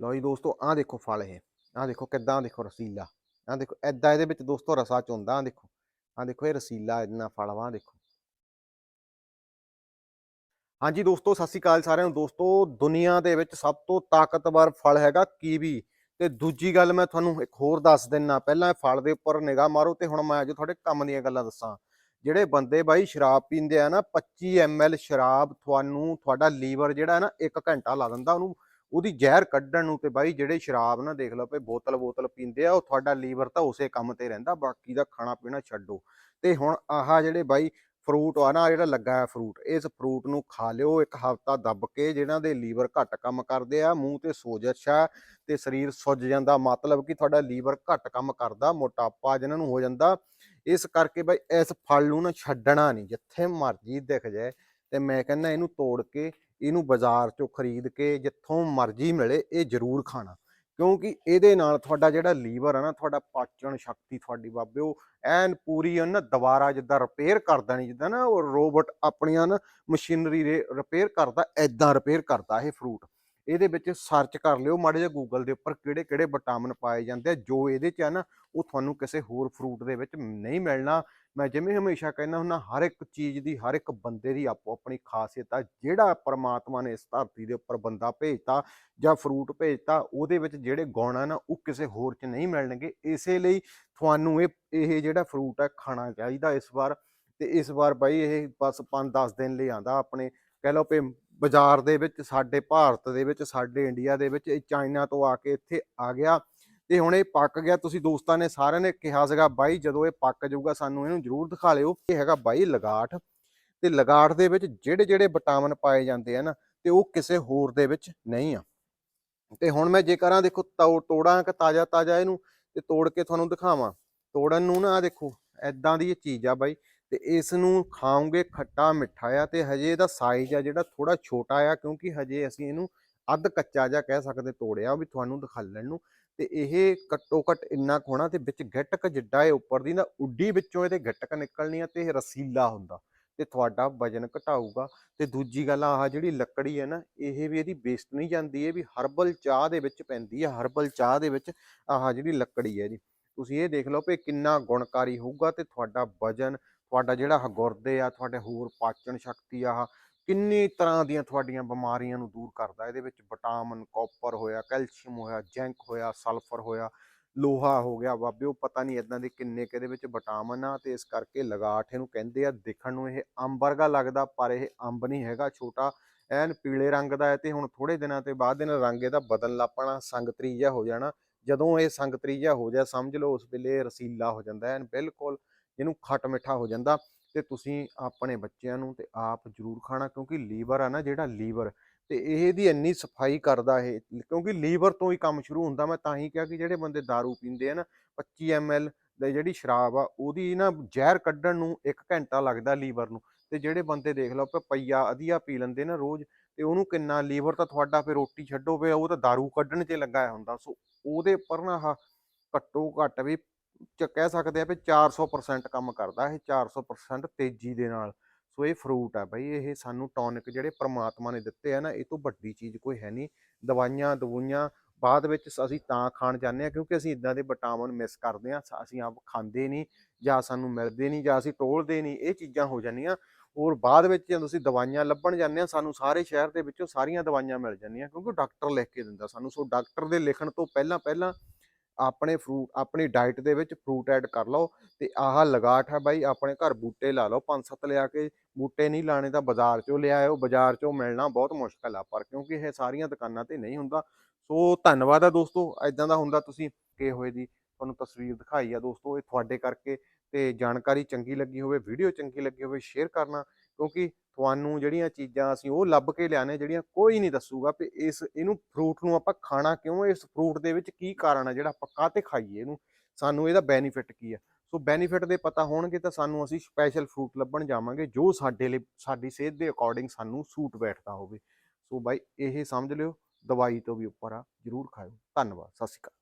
ਲਓ ਜੀ ਦੋਸਤੋ, ਆਹ ਦੇਖੋ ਫਲ ਇਹ। ਆਹ ਦੇਖੋ ਕਿੱਦਾਂ ਦੇਖੋ ਰਸੀਲਾ। ਆਹ ਦੇਖੋ ਐਦਾਂ ਇਹਦੇ ਵਿੱਚ ਦੋਸਤੋ ਰਸਾ ਚੁੰਦਾ ਆਹ ਦੇਖੋ। ਆਹ ਦੇਖੋ ਇਹ ਰਸੀਲਾ, ਇੰਨਾ ਫਲ ਵਾ ਦੇਖੋ। ਹਾਂਜੀ ਦੋਸਤੋ, ਸਤਿ ਸ਼੍ਰੀ ਅਕਾਲ ਸਾਰਿਆਂ ਨੂੰ। ਦੋਸਤੋ, ਦੁਨੀਆ ਦੇ ਵਿੱਚ ਸਭ ਤੋਂ ਤਾਕਤਵਰ ਫਲ ਹੈਗਾ ਕੀਵੀ। ਤੇ ਦੂਜੀ ਗੱਲ ਮੈਂ ਤੁਹਾਨੂੰ ਇੱਕ ਹੋਰ ਦੱਸ ਦਿੰਨਾ। ਪਹਿਲਾਂ ਇਹ ਫਲ ਦੇ ਉੱਪਰ ਨਿਗਾਹ ਮਾਰੋ ਤੇ ਹੁਣ ਮੈਂ ਅੱਜ ਤੁਹਾਡੇ ਕੰਮ ਦੀਆਂ ਗੱਲਾਂ ਦੱਸਾਂ। ਜਿਹੜੇ ਬੰਦੇ ਬਾਈ ਸ਼ਰਾਬ ਪੀਂਦੇ ਆ ਨਾ 25 ml ਸ਼ਰਾਬ ਤੁਹਾਨੂੰ, ਤੁਹਾਡਾ ਲੀਵਰ ਜਿਹੜਾ ਹੈ ਨਾ 1 ਘੰਟਾ ਲਾ ਦਿੰਦਾ। ਉਹਨੂੰ ਉਹਦੀ ਜ਼ਹਿਰ ਕੱਢਣ ਨੂੰ ਤੇ ਬਾਈ ਜਿਹੜੇ ਸ਼ਰਾਬ ਨਾ ਦੇਖ ਲਓ ਪਏ ਬੋਤਲ ਬੋਤਲ ਪੀਂਦੇ ਆ, ਉਹ ਤੁਹਾਡਾ ਲੀਵਰ ਤਾਂ ਉਸੇ ਕੰਮ ਤੇ ਰਹਿੰਦਾ, ਬਾਕੀ ਦਾ ਖਾਣਾ ਪੀਣਾ ਛੱਡੋ। ਤੇ ਹੁਣ ਆਹ ਜਿਹੜੇ ਬਾਈ ਫਰੂਟ ਆ ਨਾ ਜਿਹੜਾ ਲੱਗਾ ਹੈ ਫਰੂਟ, ਇਸ ਫਰੂਟ ਨੂੰ ਖਾ ਲਿਓ, ਇੱਕ ਹਫ਼ਤਾ ਦੱਬ ਕੇ ਜਿਹਨਾਂ ਦੇ ਲੀਵਰ ਘੱਟ ਕੰਮ ਕਰਦੇ ਆ, ਮੂੰਹ ਤੇ ਸੋਜਸ਼ ਆ ਤੇ ਸਰੀਰ ਸੁੱਜ ਜਾਂਦਾ, ਮਤਲਬ ਕਿ ਤੁਹਾਡਾ ਲੀਵਰ ਘੱਟ ਕੰਮ ਕਰਦਾ, ਮੋਟਾਪਾ ਜਿਹਨਾਂ ਨੂੰ ਹੋ ਜਾਂਦਾ, ਇਸ ਕਰਕੇ ਬਾਈ ਇਸ ਫਲ ਨੂੰ ਨਾ ਛੱਡਣਾ ਨਹੀਂ, ਜਿੱਥੇ ਮਰਜ਼ੀ ਦਿਖ ਜਾਏ ਤੇ ਮੈਂ ਕਹਿੰਦਾ ਇਹਨੂੰ ਤੋੜ ਕੇ ਇਹਨੂੰ ਬਾਜ਼ਾਰ ਚੋਂ ਖਰੀਦ ਕੇ ਜਿੱਥੋਂ ਮਰਜ਼ੀ ਮਿਲੇ, ਇਹ ਜ਼ਰੂਰ ਖਾਣਾ। ਕਿਉਂਕਿ ਇਹਦੇ ਨਾਲ ਤੁਹਾਡਾ ਜਿਹੜਾ ਲੀਵਰ ਆ ਨਾ, ਤੁਹਾਡਾ ਪਾਚਨ ਸ਼ਕਤੀ ਤੁਹਾਡੀ ਬਾਬੇ ਉਹ ਐਨ ਪੂਰੀ ਉਹ ਨਾ ਦੁਬਾਰਾ ਜਿੱਦਾਂ ਰਿਪੇਅਰ ਕਰ ਦੇਣੀ, ਜਿੱਦਾਂ ਨਾ ਉਹ ਰੋਬੋਟ ਆਪਣੀਆਂ ਨਾ ਮਸ਼ੀਨਰੀ ਰਿਪੇਅਰ ਕਰਦਾ ਐਦਾਂ ਰਿਪੇਅਰ ਕਰਦਾ ਇਹ ਫਰੂਟ ਇਹਦੇ ਵਿੱਚ ਸਰਚ ਕਰ ਲਿਓ, ਮਾੜੇ ਜਿਹਾ ਗੂਗਲ ਦੇ ਉੱਪਰ ਕਿਹੜੇ ਕਿਹੜੇ ਵਿਟਾਮਿਨ ਪਾਏ ਜਾਂਦੇ ਆ, ਜੋ ਇਹਦੇ ਚ ਆ ਨਾ, ਉਹ ਤੁਹਾਨੂੰ ਕਿਸੇ ਹੋਰ ਫਰੂਟ ਦੇ ਵਿੱਚ ਨਹੀਂ ਮਿਲਣਾ। ਮੈਂ ਜਿਵੇਂ ਹਮੇਸ਼ਾ ਕਹਿੰਦਾ ਹੁੰਦਾ, ਹਰ ਇੱਕ ਚੀਜ਼ ਦੀ, ਹਰ ਇੱਕ ਬੰਦੇ ਦੀ ਆਪੋ ਆਪਣੀ ਖਾਸੀਅਤ ਆ, ਜਿਹੜਾ ਪਰਮਾਤਮਾ ਨੇ ਇਸ ਧਰਤੀ ਦੇ ਉੱਪਰ ਬੰਦਾ ਭੇਜਤਾ ਜਾਂ ਫਰੂਟ ਭੇਜਤਾ, ਉਹਦੇ ਵਿੱਚ ਜਿਹੜੇ ਗੁਣ ਆ ਨਾ, ਉਹ ਕਿਸੇ ਹੋਰ 'ਚ ਨਹੀਂ ਮਿਲਣਗੇ। ਇਸੇ ਲਈ ਤੁਹਾਨੂੰ ਇਹ ਇਹ ਜਿਹੜਾ ਫਰੂਟ ਹੈ ਖਾਣਾ ਚਾਹੀਦਾ ਇਸ ਵਾਰ। ਤੇ ਇਸ ਵਾਰ ਬਾਈ ਇਹ ਬਸ 5-10 ਦਿਨ ਲਈ ਆਂਦਾ ਆਪਣੇ। ਕਹਿ ਲਓ ਪੇ ਬਾਜ਼ਾਰ ਦੇ ਵਿੱਚ, ਸਾਡੇ ਭਾਰਤ ਦੇ ਵਿੱਚ, ਸਾਡੇ ਇੰਡੀਆ ਦੇ ਵਿੱਚ, ਇਹ ਚਾਈਨਾ ਤੋਂ ਆ ਕੇ ਇੱਥੇ ਆ ਗਿਆ ਤੇ ਹੁਣ ਇਹ ਪੱਕ ਗਿਆ। ਤੁਸੀਂ ਦੋਸਤਾਂ ਨੇ ਸਾਰਿਆਂ ਨੇ ਕਿਹਾ ਸੀਗਾ, ਬਾਈ, ਜਦੋਂ ਇਹ ਪੱਕ ਜਾਊਗਾ, ਸਾਨੂੰ ਇਹਨੂੰ ਜ਼ਰੂਰ ਦਿਖਾ ਲਿਓ। ਇਹ ਹੈਗਾ ਬਾਈ ਲਗਾਠ ਤੇ ਲਗਾਠ ਦੇ ਵਿੱਚ ਜਿਹੜੇ ਜਿਹੜੇ ਵਿਟਾਮਿਨ ਪਾਏ ਜਾਂਦੇ ਆ ਨਾ, ਤੇ ਉਹ ਕਿਸੇ ਹੋਰ ਦੇ ਵਿੱਚ ਨਹੀਂ ਆ। ਤੇ ਹੁਣ ਮੈਂ ਜੇ ਕਰਾਂ, ਦੇਖੋ ਤੋ- ਤੋੜਾਂ ਕਿ ਤਾਜ਼ਾ ਤਾਜ਼ਾ ਇਹਨੂੰ ਤੇ ਤੋੜ ਕੇ ਤੁਹਾਨੂੰ ਦਿਖਾਵਾਂ। ਤੋੜਨ ਨੂੰ ਨਾ ਆ ਦੇਖੋ ਐਦਾਂ ਦੀ ਇਹ ਚੀਜ਼ ਆ ਬਾਈ। ਤੇ ਇਸ ਨੂੰ ਖਾਓਗੇ ਖੱਟਾ ਮਿੱਠਾ ਆ ਤੇ ਹਜੇ ਇਹਦਾ ਸਾਈਜ਼ ਆ ਜਿਹੜਾ ਥੋੜਾ ਛੋਟਾ ਆ ਕਿਉਂਕਿ ਹਜੇ ਅਸੀਂ ਇਹਨੂੰ ਅੱਧ ਕੱਚਾ ਜਿਹਾ ਕਹਿ ਸਕਦੇ ਤੋੜਿਆ ਵੀ ਤੁਹਾਨੂੰ ਦਿਖਾਲਣ ਨੂੰ ਤੇ ਇਹ ਘੱਟੋ ਘੱਟ ਇੰਨਾ ਕੁ ਹੋਣਾ ਤੇ ਵਿੱਚ ਗਿੱਟਕ ਜਿੱਡਾ ਹੈ ਉੱਪਰ ਦੀ ਨਾ ਉੱਡੀ ਵਿੱਚੋਂ ਇਹਦੇ ਗਿੱਟਕ ਨਿਕਲਣੀ ਆ ਤੇ ਇਹ ਰਸੀਲਾ ਹੁੰਦਾ ਤੇ ਤੁਹਾਡਾ ਵਜਨ ਘਟਾਊਗਾ ਤੇ ਦੂਜੀ ਗੱਲ ਆਹ ਜਿਹੜੀ ਲੱਕੜੀ ਹੈ ਨਾ, ਇਹ ਵੀ ਇਹਦੀ ਵੇਸਟ ਨਹੀਂ ਜਾਂਦੀ, ਇਹ ਵੀ ਹਰਬਲ ਚਾਹ ਦੇ ਵਿੱਚ ਪੈਂਦੀ ਹੈ ਹਰਬਲ ਚਾਹ ਦੇ ਵਿੱਚ ਆਹ ਜਿਹੜੀ ਲੱਕੜੀ ਹੈ ਜੀ। ਤੁਸੀਂ ਇਹ ਦੇਖ ਲਓ ਵੀ ਕਿੰਨਾ ਗੁਣਕਾਰੀ ਹੋਊਗਾ ਤੇ ਤੁਹਾਡਾ ਵਜਨ ਤੁਹਾਡਾ ਜਿਹੜਾ ਗੁਰਦੇ ਆ, ਤੁਹਾਡੇ ਹੋਰ ਪਾਚਨ ਸ਼ਕਤੀ ਆ ਕਿੰਨੀ ਤਰ੍ਹਾਂ ਦੀਆਂ ਤੁਹਾਡੀਆਂ ਬਿਮਾਰੀਆਂ ਨੂੰ ਦੂਰ ਕਰਦਾ, ਇਹਦੇ ਵਿੱਚ ਵਿਟਾਮਿਨ, ਕਾਪਰ ਹੋਇਆ, ਕੈਲਸ਼ੀਅਮ ਹੋਇਆ, ਜ਼ਿੰਕ ਹੋਇਆ, ਸਲਫਰ ਹੋਇਆ, ਲੋਹਾ ਹੋ ਗਿਆ ਬਾਬਿਓ ਪਤਾ ਨਹੀਂ ਇਦਾਂ ਦੇ ਕਿੰਨੇ ਕੁ ਇਹਦੇ ਵਿੱਚ ਵਿਟਾਮਿਨ ਆ ਤੇ ਇਸ ਕਰਕੇ ਲਗਾਠ ਇਹਨੂੰ ਕਹਿੰਦੇ ਆ, ਦੇਖਣ ਨੂੰ ਇਹ ਅੰਬ ਵਰਗਾ ਲੱਗਦਾ, ਪਰ ਇਹ ਅੰਬ ਨਹੀਂ ਹੈਗਾ, ਛੋਟਾ ਐਨ ਪੀਲੇ ਰੰਗ ਦਾ ਹੈ ਤੇ ਹੁਣ ਥੋੜੇ ਦਿਨਾਂ ਤੇ ਬਾਅਦ ਦਿਨ ਰੰਗ ਇਹਦਾ ਬਦਲਣ ਲੱਪਣਾ ਸੰਗਤਰੀ ਜਿਹਾ ਹੋ ਜਾਣਾ, ਜਦੋਂ ਇਹ ਸੰਗਤਰੀ ਜਿਹਾ ਹੋ ਜਾ ਸਮਝ ਲਓ ਉਸ ਵੇਲੇ ਰਸੀਲਾ ਹੋ ਜਾਂਦਾ ਐਨ, ਬਿਲਕੁਲ ਇਹਨੂੰ ਖੱਟ ਮਿੱਠਾ ਹੋ ਜਾਂਦਾ ਤੇ ਤੁਸੀਂ ਆਪਣੇ ਬੱਚਿਆਂ ਨੂੰ ਤੇ ਆਪ ਜ਼ਰੂਰ ਖਾਣਾ ਕਿਉਂਕਿ ਲੀਵਰ ਆ ਨਾ ਜਿਹੜਾ ਲੀਵਰ ਤੇ ਇਹਦੀ ਇੰਨੀ ਸਫਾਈ ਕਰਦਾ ਇਹ ਕਿਉਂਕਿ ਲੀਵਰ ਤੋਂ ਹੀ ਕੰਮ ਸ਼ੁਰੂ ਹੁੰਦਾ ਮੈਂ ਤਾਂ ਹੀ ਕਿਹਾ ਕਿ ਜਿਹੜੇ ਬੰਦੇ दारू ਪੀਂਦੇ ਆ ਨਾ 25 ml ਦੀ ਜਿਹੜੀ ਸ਼ਰਾਬ ਆ ਉਹਦੀ ਨਾ ਜ਼ਹਿਰ ਕੱਢਣ ਨੂੰ 1 ਘੰਟਾ ਲੱਗਦਾ ਲੀਵਰ ਨੂੰ ਤੇ ਜਿਹੜੇ ਬੰਦੇ ਦੇਖ ਲਓ ਪਈ ਪਈਆ ਅਧੀਆ ਪੀ ਲੈਂਦੇ ਨਾ ਰੋਜ਼ ਤੇ ਉਹਨੂੰ ਕਿੰਨਾ ਲੀਵਰ ਤਾਂ ਤੁਹਾਡਾ ਫਿਰ ਰੋਟੀ ਛੱਡੋ ਵੇ ਉਹ ਤਾਂ दारू ਕੱਢਣ 'ਚ ਲੱਗਾ ਹੁੰਦਾ ਸੋ ਉਹਦੇ ਪਰ ਨਾ ਆਹ ਘੱਟੋ ਘੱਟ ਵੀ ਚ ਕਹਿ ਸਕਦੇ ਆ ਵੀ 400% ਕੰਮ ਕਰਦਾ ਇਹ 400% ਤੇਜ਼ੀ ਦੇ ਨਾਲ। ਸੋ ਇਹ ਫਰੂਟ ਆ ਬਈ, ਇਹ ਸਾਨੂੰ ਟੌਨਿਕ ਜਿਹੜੇ ਪ੍ਰਮਾਤਮਾ ਨੇ ਦਿੱਤੇ ਆ ਨਾ, ਇਹ ਤੋਂ ਵੱਡੀ ਚੀਜ਼ ਕੋਈ ਹੈ ਨਹੀਂ। ਦਵਾਈਆਂ, ਦਵੂਈਆਂ ਬਾਅਦ ਵਿੱਚ ਅਸੀਂ ਤਾਂ ਖਾਣ ਜਾਂਦੇ ਆ ਕਿਉਂਕਿ ਅਸੀਂ ਇਦਾਂ ਦੇ ਵਿਟਾਮਿਨ ਮਿਸ ਕਰਦੇ ਆ ਅਸੀਂ ਆਪ ਖਾਂਦੇ ਨਹੀਂ ਜਾਂ ਸਾਨੂੰ ਮਿਲਦੇ ਨਹੀਂ ਜਾਂ ਅਸੀਂ ਟੋਲਦੇ ਨਹੀਂ, ਇਹ ਚੀਜ਼ਾਂ ਹੋ ਜਾਂਦੀਆਂ। ਔਰ ਬਾਅਦ ਵਿੱਚ ਜਦੋਂ ਅਸੀਂ ਦਵਾਈਆਂ ਲੱਭਣ ਜਾਂਦੇ ਆ, ਸਾਨੂੰ ਸਾਰੇ ਸ਼ਹਿਰ ਦੇ ਵਿੱਚੋਂ ਸਾਰੀਆਂ ਦਵਾਈਆਂ ਮਿਲ ਜਾਂਦੀਆਂ ਕਿਉਂਕਿ ਡਾਕਟਰ ਲਿਖ ਕੇ ਦਿੰਦਾ ਸਾਨੂੰ। ਸੋ ਡਾਕਟਰ ਦੇ ਲਿਖਣ ਤੋਂ ਪਹਿਲਾਂ ਪਹਿਲਾਂ ਆਪਣੇ ਫਰੂਟ ਆਪਣੀ ਡਾਈਟ ਦੇ ਵਿੱਚ ਫਰੂਟ ਐਡ ਕਰ ਲਓ ਤੇ ਆਹ ਲਗਾਠ ਹੈ ਬਾਈ, ਆਪਣੇ ਘਰ ਬੂਟੇ ਲਾ ਲਓ, ਪੰਜ ਸੱਤ ਲਿਆ ਕੇ ਬੂਟੇ ਨਹੀਂ ਲਾਣੇ ਤਾਂ ਬਾਜ਼ਾਰ ਚੋਂ ਲਿਆਇਓ ਬਾਜ਼ਾਰ ਚੋਂ ਮਿਲਣਾ ਬਹੁਤ ਮੁਸ਼ਕਲ ਆ, ਪਰ ਕਿਉਂਕਿ ਇਹ ਸਾਰੀਆਂ ਦੁਕਾਨਾਂ ਤੇ ਨਹੀਂ ਹੁੰਦਾ। ਸੋ ਧੰਨਵਾਦ ਆ ਦੋਸਤੋ ਐਦਾਂ ਦਾ ਹੁੰਦਾ ਤੁਸੀਂ ਕੇ ਹੋਏ ਦੀ ਤੁਹਾਨੂੰ ਤਸਵੀਰ ਦਿਖਾਈ ਆ ਦੋਸਤੋ, ਇਹ ਤੁਹਾਡੇ ਕਰਕੇ ਤੇ ਜਾਣਕਾਰੀ ਚੰਗੀ ਲੱਗੀ ਹੋਵੇ ਵੀਡੀਓ ਚੰਗੀ ਲੱਗੀ ਹੋਵੇ ਸ਼ੇਅਰ ਕਰਨਾ ਕਿਉਂਕਿ ਤੁਹਾਨੂੰ ਜਿਹੜੀਆਂ ਚੀਜ਼ਾਂ ਅਸੀਂ ਉਹ ਲੱਭ ਕੇ ਲਿਆਣੇ ਜਿਹੜੀਆਂ ਕੋਈ ਨਹੀਂ ਦੱਸੂਗਾ ਵੀ ਇਸ, ਇਹਨੂੰ ਫਰੂਟ ਨੂੰ ਆਪਾਂ ਖਾਣਾ ਕਿਉਂ, ਇਸ ਫਰੂਟ ਦੇ ਵਿੱਚ ਕੀ ਕਾਰਨ ਆ, ਜਿਹੜਾ ਆਪਾਂ ਕਾਹਤੇ ਖਾਈਏ ਇਹਨੂੰ? ਸਾਨੂੰ ਇਹਦਾ ਬੈਨੀਫਿਟ ਕੀ ਆ? ਸੋ ਬੈਨੀਫਿਟ ਦੇ ਪਤਾ ਹੋਣਗੇ ਤਾਂ ਸਾਨੂੰ ਅਸੀਂ ਸਪੈਸ਼ਲ ਫਰੂਟ ਲੱਭਣ ਜਾਵਾਂਗੇ, ਜੋ ਸਾਡੇ ਲਈ, ਸਾਡੀ ਸਿਹਤ ਦੇ ਅਕੋਰਡਿੰਗ ਸਾਨੂੰ ਸੂਟ ਬੈਠਦਾ ਹੋਵੇ। ਸੋ ਬਾਈ, ਇਹ ਸਮਝ ਲਿਓ, ਦਵਾਈ ਤੋਂ ਵੀ ਉੱਪਰ ਆ, ਜਰੂਰ ਖਾਓ ਧੰਨਵਾਦ, ਸਤਿ ਸ਼੍ਰੀ ਅਕਾਲ।